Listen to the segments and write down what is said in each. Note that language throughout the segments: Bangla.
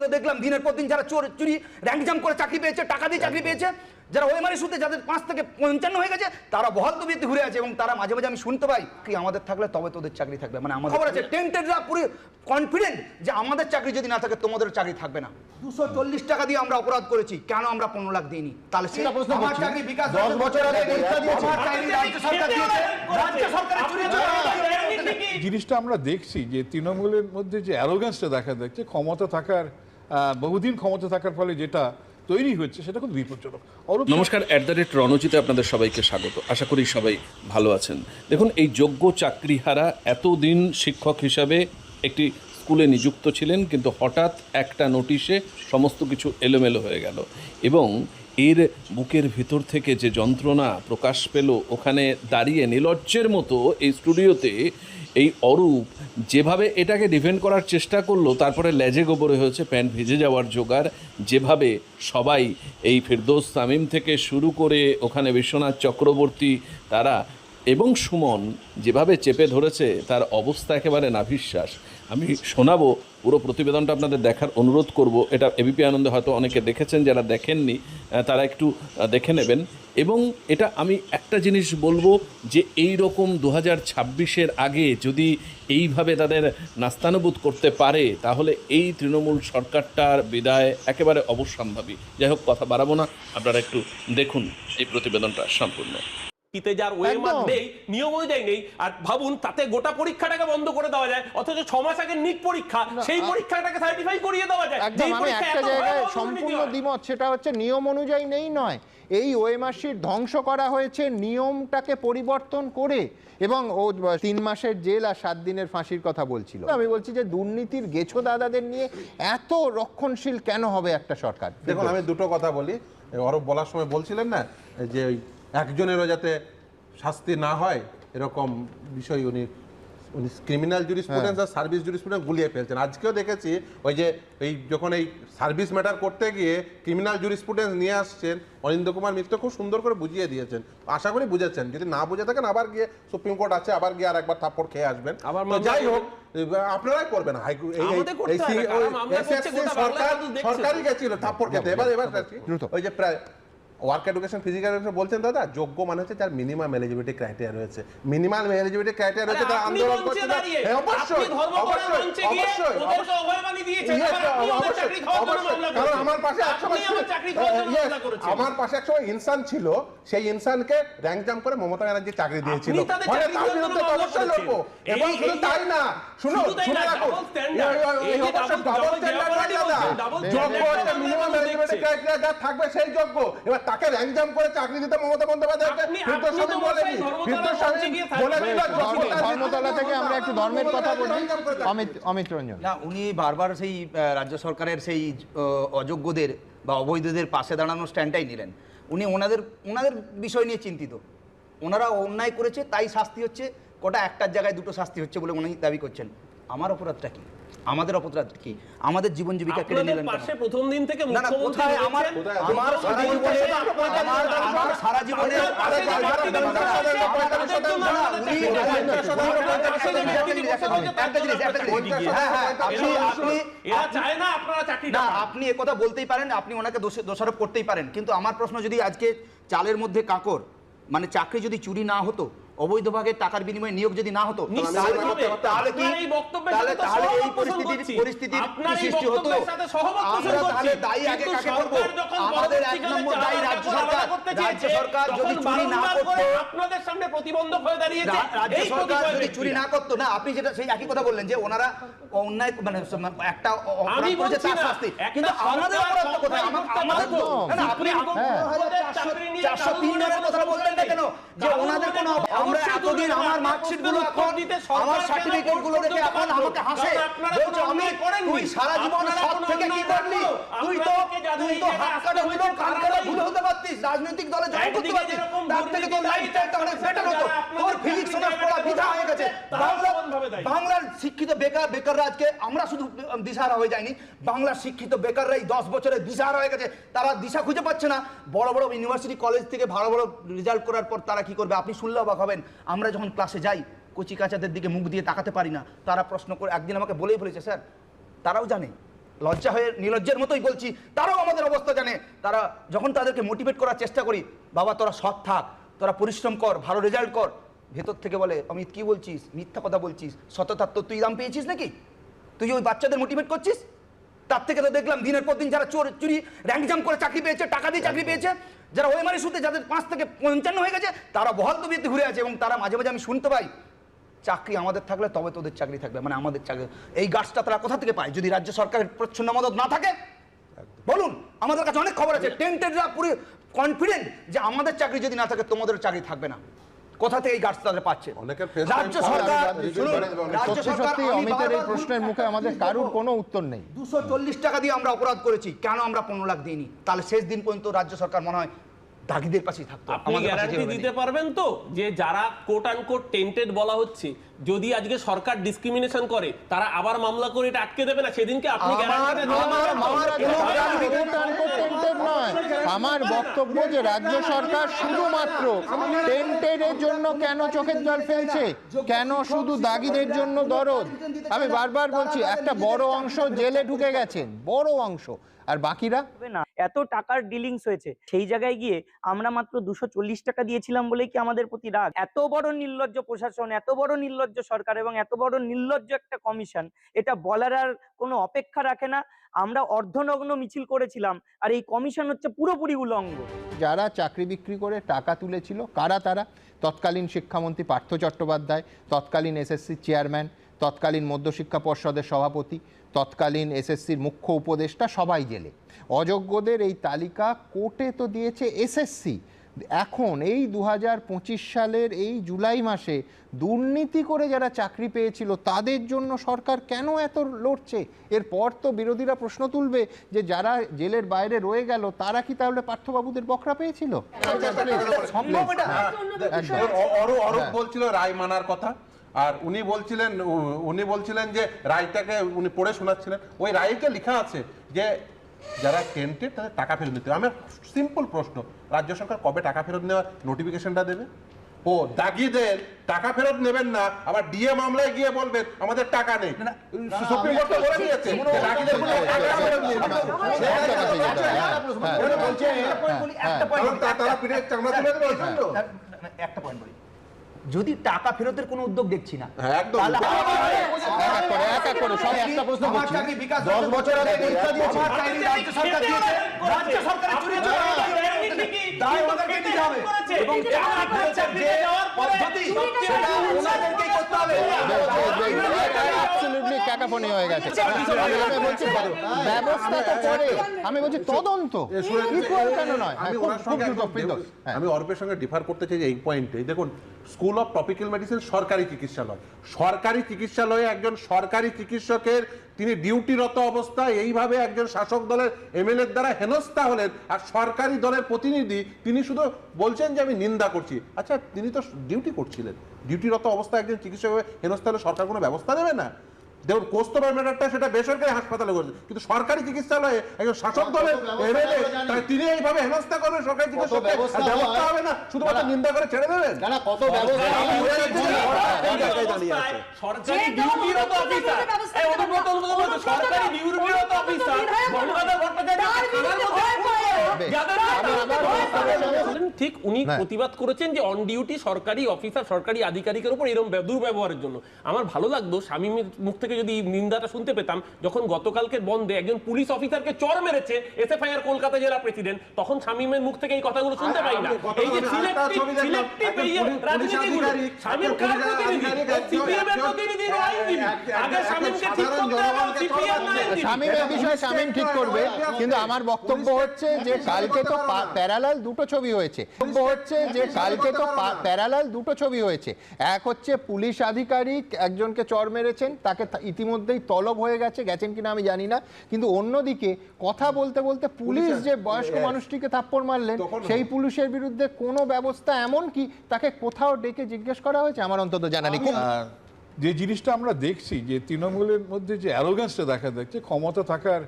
তো দেখলাম দিনের পর দিন যারা চোর চুরি র্যাঙ্ক জাম করে চাকরি পেয়েছে টাকা দিয়ে চাকরি পেয়েছে যারা ওই ওএমআর ইস্যুতে যাদের পাঁচ থেকে পঞ্চান্ন হয়ে গেছে তারা বহাল তবিয়তে ঘুরে আছে এবং তারা মাঝে মাঝে আমি শুনতে পাই কি আমাদের থাকলে তবে তোদের চাকরি থাকবে মানে আমাদের খবর আছে টেন্টেডরা পুরো কনফিডেন্ট যে আমাদের চাকরি যদি না থাকে তোমাদের চাকরি থাকবে না। দুশো চল্লিশ টাকা দিয়ে আমরা অপরাধ করেছি কেন আমরা পনেরো লাখ দিইনি? তাহলে সেটা প্রশ্ন আমার চাকরি বিকাশ দশ বছর আগে পরীক্ষা দিয়েছে। রাজ্য সরকার দিয়েছে। রাজ্য সরকারের চুরি জিনিসটা আমরা দেখছি যে তৃণমূলের মধ্যে যে অ্যারোগেন্সটা দেখা যাচ্ছে ক্ষমতা থাকার বহুদিন ক্ষমতা থাকার ফলে যেটা তৈরি হচ্ছে সেটা খুব বিপজ্জনক। নমস্কার অ্যাট দ্য রেট রণজিতে আপনাদের সবাইকে স্বাগত। আশা করি সবাই ভালো আছেন। দেখুন, এই যোগ্য চাকরিহারা এতদিন শিক্ষক হিসাবে একটি স্কুলে নিযুক্ত ছিলেন, কিন্তু হঠাৎ একটা নোটিশে সমস্ত কিছু এলোমেলো হয়ে গেল এবং এর বুকের ভিতর থেকে যে যন্ত্রণা প্রকাশ পেল, ওখানে দাঁড়িয়ে নিলজ্জের মতো এই স্টুডিওতে এই অরূপ যেভাবে এটাকে ডিফেন্ড করার চেষ্টা করল, তারপরে লেজে গোবরে হয়েছে প্যান্ট ভিজে যাওয়ার জোগাড়, যেভাবে সবাই এই ফেরদোস তামিম থেকে শুরু করে ওখানে বিশ্বনাথ চক্রবর্তী, তারা এবং সুমন যেভাবে চেপে ধরেছে, তার অবস্থা একেবারে নাভিশ্বাস। আমি শোনাবো পুরো প্রতিবেদনটা আপনাদের দেখার অনুরোধ করব। এটা এবিপি আনন্দে হয়তো অনেকে দেখেছেন, যারা দেখেননি তারা একটু দেখে নেবেন। এবং এটা আমি একটা জিনিস বলব যে এই রকম দু হাজার আগে যদি এইভাবে তাদের নাস্তানুবোধ করতে পারে, তাহলে এই তৃণমূল সরকারটার বিদায় একেবারে অবশ্যম্ভাবী। যাই হোক, কথা বাড়াবো না। আপনারা একটু দেখুন এই প্রতিবেদনটা সম্পূর্ণ। তে যার ওয়েমার একদম। নেই নিয়ম অনুযায়ী নেই আর ভাবুন তাতে গোটা পরীক্ষাটাকে বন্ধ করে দেওয়া যায় অথচ ছ মাস আগে নিট পরীক্ষা সেই পরীক্ষাটাকে সার্টিফাই করিয়ে দেওয়া যায়। একদম আমি একটা জায়গায় সম্পূর্ণ দ্বিমত সেটা হচ্ছে নিয়ম অনুযায়ী নেই নয় এই ওএমআরসির ধ্বংস করা হয়েছে নিয়মটাকে পরিবর্তন করে এবং ও তিন মাসের জেল আর সাত দিনের ফাঁসির কথা বলছিল। আমি বলছি যে দুর্নীতির গেছো দাদাদের নিয়ে এত রক্ষণশীল কেন হবে একটা সরকার? দেখুন আমি দুটো কথা বলি অরব বলার সময় বলছিলেন না যে ওই একজনেরও যাতে শাস্তি না হয় এরকম বিষয় উনি উনি ক্রিমিনাল জুরিসপ্রুডেন্স আর সার্ভিস জুরিসপ্রুডেন্স গুলিয়ে ফেলছেন। আজকেও দেখেছি ওই যে এই যখন এই সার্ভিস ম্যাটার করতে গিয়ে ক্রিমিনাল জুরিসপ্রুডেন্স নিয়ে আসছেন অরিন্দ কুমার মিত্র খুব সুন্দর করে বুঝিয়ে দিয়েছেন। আশা করি বুঝেছেন। যদি না বুঝে থাকেন আবার গিয়ে সুপ্রিম কোর্ট আছে আবার গিয়ে আর একবার থাপ্পড় খেয়ে আসবেন। আবার যাই হোক আপনারাই করবেন। সরকার সরকারই গেছিল থাপ্পড় খেতে। এবার এবার আসছি। ওই যে প্রায় ওয়ার্ক এডুকেশন ফিজিক্যাল এডুকেশন বলছেন দাদা যোগ্য মানে হচ্ছে যার মিনিমাম এলিজিবিলিটি ক্রাইটেরিয়া রয়েছে। মিনিমাম এলিজিবিলিটি ক্রাইটেরিয়া রয়েছে তারা আন্দোলন করছে হ্যাঁ, অবশ্যই অবশ্যই অবশ্যই। মামলা কারণ আমার পাশে এক আমার পাশে এক সময় ইনসান ছিল সেই ইনসানকে র্যাঙ্ক জাম্প করে মমতা ব্যানার্জি চাকরি দিয়েছিল। চাকরি তার বিরুদ্ধে তো অবশ্যই। লড়বো। এবং শুধু তাই না শুনে না, রাখুন। double এই- এই- এই এই যে অবশ্যই double- double double standard নয় jeopardy দাদা। বলছে, double যোগ্য দেখছি। eligibility criteria যার থাকবে সেই যোগ্য। এবার তাকে র্যাঙ্ক জাম্প করে চাকরি দিতে মমতা বন্দ্যোপাধ্যায়কে বলেনি ধর্মতলা থেকে আমরা একটু ধর্মের কথা বলি। অমিত অমিত রঞ্জন। না উনি বারবার সেই রাজ্য সরকারের সেই অযোগ্যদের বা অবৈধদের পাশে দাঁড়ানোর স্ট্যান্ডটাই নিলেন। উনি ওনাদের ওনাদের বিষয় নিয়ে চিন্তিত। ওনারা অন্যায় করেছে তাই শাস্তি হচ্ছে। কটা একটার জায়গায় দুটো শাস্তি হচ্ছে বলে উনি দাবি করছেন। আমার অপরাধটা কি? আমাদের অপরাধ কি? আমাদের জীবন জীবিকা কেড়ে নিলেন পাশে প্রথম দিন থেকে কোথায় আমার আমার সারা জীবনে আমার সারা জীবনে। হ্যাঁ হ্যাঁ। আপনি একথা বলতেই পারেন আপনি ওনাকে দোষারোপ করতেই পারেন। কিন্তু আমার প্রশ্ন যদি আজকে চালের মধ্যে কাকর মানে চাকরি যদি চুরি না হতো অবৈধভাবে টাকার বিনিময়ে নিয়োগ যদি না হতো তাহলে কি- তাহলে কি আপনার এই বক্তব্যের তাহলে সাথে তো তাহলে এই পরিস্থিতির পরিস্থিতির আপনার কি এই সৃষ্টি হতো। বক্তব্যের সাথে সহমত পোষণ আমরা তাহলে দায়ী আগে কাকে করব। আমাদের এক নম্বর দায়ী রাজ্য সরকার। রাজ্য সরকার যদি চুরি না বারংবার আপনাদের সামনে প্রতিবন্ধক হয়ে দাঁড়িয়েছে রাজ্য সরকার যদি চুরি না করতো না আপনি যেটা সেই একই কথা বললেন যে ওনারা অন্যায় মানে একটা অপরাধ করেছে তার শাস্তি। কিন্তু আমাদের অপরাধ কোথায় তো আপনি হ্যাঁ। জনের কথা বললেন না কেন? যে ওনাদের কোনো আমরা এতদিন আমার মার্কশিটগুলো আমার সার্টিফিকেটগুলো দেখে এখন আমাকে হাসে। আমি তুই সারা জীবন কোনো থেকে কি করলি? তুই তো তুই তো হাত কাটা হয়েছে কান কাটা ভুল হতে পারতিস। রাজনৈতিক দলে জয়েন করতে পারতিস। তার থেকে তোর লাইফটা একটা অনেক বেটার হতো তোর ফিজিক্স অনার্স পড়া বিধা হয়ে গেছে। বাংলা বাংলার শিক্ষিত বেকার বেকাররা আজকে আমরা শুধু দিশাহারা হয়ে যায়নি বাংলার শিক্ষিত বেকাররাই দশ বছরে দিশাহারা হয়ে গেছে। তারা দিশা খুঁজে পাচ্ছে না। বড় বড় ইউনিভার্সিটি কলেজ থেকে ভালো বড় রেজাল্ট করার পর তারা কি করবে আপনি শুনলে অবাক হবেন আমরা যখন ক্লাসে যাই কচি কাচাদের দিকে মুখ দিয়ে তাকাতে পারি না। তারা প্রশ্ন করে একদিন আমাকে বলেই ফেলেছে স্যার তারাও জানে। লজ্জা হয়ে নিলজ্জের মতোই বলছি তারাও আমাদের অবস্থা জানে। তারা যখন তাদেরকে মোটিভেট করার চেষ্টা করি বাবা তোরা সৎ থাক তোরা পরিশ্রম কর ভালো রেজাল্ট কর। ভেতর থেকে বলে অমিত কি বলছিস? মিথ্যা কথা বলছিস? সততার তো তুই দাম পেয়েছিস নাকি? তুই ওই বাচ্চাদের মোটিভেট করছিস? তার থেকে তো দেখলাম দিনের পর দিন যারা চোর চুরি র্যাঙ্ক জাম করে চাকরি পেয়েছে টাকা দিয়ে চাকরি পেয়েছে। যারা ওই মানে সুতে যাদের পাঁচ থেকে পঞ্চান্ন হয়ে গেছে তারা বহাল তবিয়তে ঘুরে আছে এবং তারা মাঝে মাঝে আমি শুনতে পাই চাকরি আমাদের থাকলে তবে তোদের চাকরি থাকবে মানে আমাদের চাকরি। এই গাছটা তারা কোথা থেকে পায়? যদি রাজ্য সরকারের প্রচ্ছন্ন মদত না থাকে বলুন আমাদের কাছে অনেক খবর আছে টেন্টেডরা পুরো কনফিডেন্ট যে আমাদের চাকরি যদি না থাকে তোমাদের চাকরি থাকবে না। কোথা থেকে এই গাছ তাদের পাচ্ছে? রাজ্য সরকার অনেক শুনুন, অনেক রাজ্য সরকার অমিতের এই প্রশ্নের মুখে আমাদের কারুর কোনো উত্তর নেই। দুশো চল্লিশ টাকা দিয়ে আমরা অপরাধ করেছি কেন আমরা পনেরো লাখ দিইনি? তাহলে শেষ দিন পর্যন্ত রাজ্য সরকার মনে হয় দাগিদের পাশেই থাকতো আপনি গ্যারান্টি দিতে পারবেন তো যে যারা কোট আনকোট টেন্টেড বলা হচ্ছে যদি আজকে সরকার ডিসক্রিমিনেশন করে তারা আবার মামলা করে এটা আটকে দেবে না? সেদিনকে আপনি আমার- টেন্টেড বক্তব্য যে রাজ্য সরকার শুধুমাত্র টেন্টেডের জন্য কেন চোখের জল ফেলছে? কেন শুধু দাগিদের জন্য দরদ? আমি বারবার বলছি একটা বড় অংশ জেলে ঢুকে গেছেন বড় অংশ। আর বাকিরা? এত টাকার ডিলিংস হয়েছে। সেই জায়গায় গিয়ে আমরা মাত্র দুশো টাকা দিয়েছিলাম বলেই কি আমাদের প্রতি রাগ? এত বড় নির্লজ্জ প্রশাসন, এত বড় নির্লজ্জ সরকার এবং এত বড় নির্লজ্জ একটা কমিশন এটা বলার আর কোনো অপেক্ষা রাখে না। আমরা অর্ধনগ্ন মিছিল করেছিলাম আর এই কমিশন হচ্ছে পুরোপুরি উলঙ্গ। যারা চাকরি বিক্রি করে টাকা তুলেছিল, কারা তারা? তৎকালীন শিক্ষামন্ত্রী পার্থ চট্টোপাধ্যায়, তৎকালীন এসএসসি চেয়ারম্যান তৎকালীন মধ্যশিক্ষা পর্ষদের সভাপতি তৎকালীন এসএসসির মুখ্য উপদেষ্টা সবাই জেলে। অযোগ্যদের এই তালিকা কোর্টে তো দিয়েছে এসএসসি। এখন এই দু হাজার পঁচিশ সালের এই জুলাই মাসে দুর্নীতি করে যারা চাকরি পেয়েছিল তাদের জন্য সরকার কেন এত লড়ছে? এরপর তো বিরোধীরা প্রশ্ন তুলবে যে যারা জেলের বাইরে রয়ে গেল তারা কি তাহলে পার্থবাবুদের বকরা পেয়েছিল? বলছিল রায় মানার কথা। আর উনি বলছিলেন উনি বলছিলেন যে রায়টাকে উনি পড়ে শোনাচ্ছিলেন। ওই রায়কে লেখা আছে যে যারা টেন্টেড তাদের টাকা ফেরত দিতে। আমার সিম্পল প্রশ্ন রাজ্য সরকার কবে টাকা ফেরত নেওয়ার নোটিফিকেশনটা দেবে? ও দাগিদের টাকা ফেরত নেবেন না আবার ডিএ মামলায় গিয়ে বলবেন আমাদের টাকা নেই। সুপ্রিম কোর্ট বলে দিয়েছে। একটা point কারণ তা- তারা পিঠে চামড়া তুলে দেবে ওই জন্য। একটা পয়েন্ট বলি। যদি টাকা ফেরতের কোনো উদ্যোগ দেখছি না হ্যাঁ, হয়ে আমি বলছি ব্যবস্থা তো করে তদন্ত। কেন নয়? হ্যাঁ। হ্যাঁ। আমি অর্পের সঙ্গে ডিফার করতে চাই এই পয়েন্টে দেখুন স্কুল অফ ট্রপিক্যাল মেডিসিন সরকারি চিকিৎসালয়। সরকারি চিকিৎসালয়ে একজন সরকারি চিকিৎসকের তিনি ডিউটিরত অবস্থায় এইভাবে একজন শাসক দলের এমএলএ দ্বারা হেনস্থা হলেন আর সরকারি দলের প্রতিনিধি তিনি শুধু বলছেন যে আমি নিন্দা করছি। আচ্ছা তিনি তো ডিউটি করছিলেন। ডিউটিরত অবস্থায় একজন চিকিৎসক হেনস্থা হলে সরকার কোনো ব্যবস্থা নেবে না? দেখুন কোস্তবা ম্যাটারটা সেটা বেসরকারি হাসপাতালে করেছে কিন্তু সরকারি চিকিৎসালয়ে একজন শাসক দলের এমএলএ তিনি এইভাবে হেনস্থা করবেন সরকারি চিকিৎসককে ব্যবস্থা হয়? হবে না শুধুমাত্র নিন্দা করে ছেড়ে দেবেন না না কত ব্যবস্থা সরকারি ঠিক উনি প্রতিবাদ করেছেন যে অন ডিউটি সরকারি অফিসার সরকারি আধিকারিকের উপর এরকম দুর্ব্যবহারের জন্য। আমার ভালো লাগতো স্বামীমের মুখ থেকে যদি নিন্দাটা শুনতে পেতাম যখন গতকালকের বন্ধে একজন পুলিশ অফিসারকে চর মেরেছে এসএফআইআর কলকাতা জেলা প্রেসিডেন্ট তখন স্বামীমের মুখ থেকে এই কথাগুলো শুনতে পাই না। এই যে আমি সিলেক্টিভ সিলেক্টিভ এই যে পুলিশ- পুলিশ রাজনীতিগুলো আধিকারিক, কার প্রতিনিধি? সিপিএম এর প্রতিনিধি আইনজীবী। এক- এক- আগে স্বামীমকে ঠিক করতে হবে সিপিএম আইনজীবী। শামীমের বিষয়ে শামীম ঠিক করবে কিন্তু আমার বক্তব্য হচ্ছে যে কালকে তো প্যারালাল দুটো ছবি হয়েছে। হচ্ছে যে কালকে তো প্যারালাল দুটো ছবি হয়েছে। এক হচ্ছে পুলিশ আধিকারিক একজনকে চর মেরেছেন তাকে ইতিমধ্যেই তলব হয়ে গেছে গেছেন কিনা আমি জানি না। কিন্তু অন্যদিকে কথা বলতে বলতে পুলিশ যে বয়স্ক মানুষটিকে থাপ্পড় মারলেন সেই পুলিশের বিরুদ্ধে কোনো ব্যবস্থা এমন কি তাকে কোথাও ডেকে জিজ্ঞেস করা হয়েছে? আমার অন্তত জানা নেই। যে জিনিসটা আমরা দেখছি যে তৃণমূলের মধ্যে যে অ্যারোগ্যান্সটা দেখা যাচ্ছে ক্ষমতা থাকার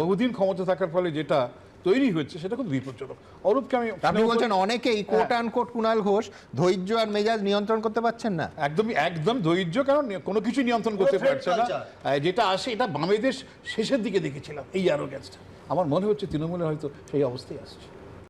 বহুদিন ক্ষমতা থাকার ফলে যেটা তৈরি হচ্ছে সেটা খুব বিপজ্জনক। অরূপকে আমি আপনি বলছেন অনেকেই। Quote unquote Kunal Ghosh ধৈর্য আর মেজাজ নিয়ন্ত্রণ করতে পারছেন না। একদমই একদম ধৈর্য কারণ কোনো কিছু নিয়ন্ত্রণ করতে পারছে না। যেটা আসে এটা বামেদের শেষের দিকে দেখেছিলাম এই অ্যারোগ্যান্সটা আমার মনে হচ্ছে তৃণমূলে হয়তো সেই অবস্থায় আসছে।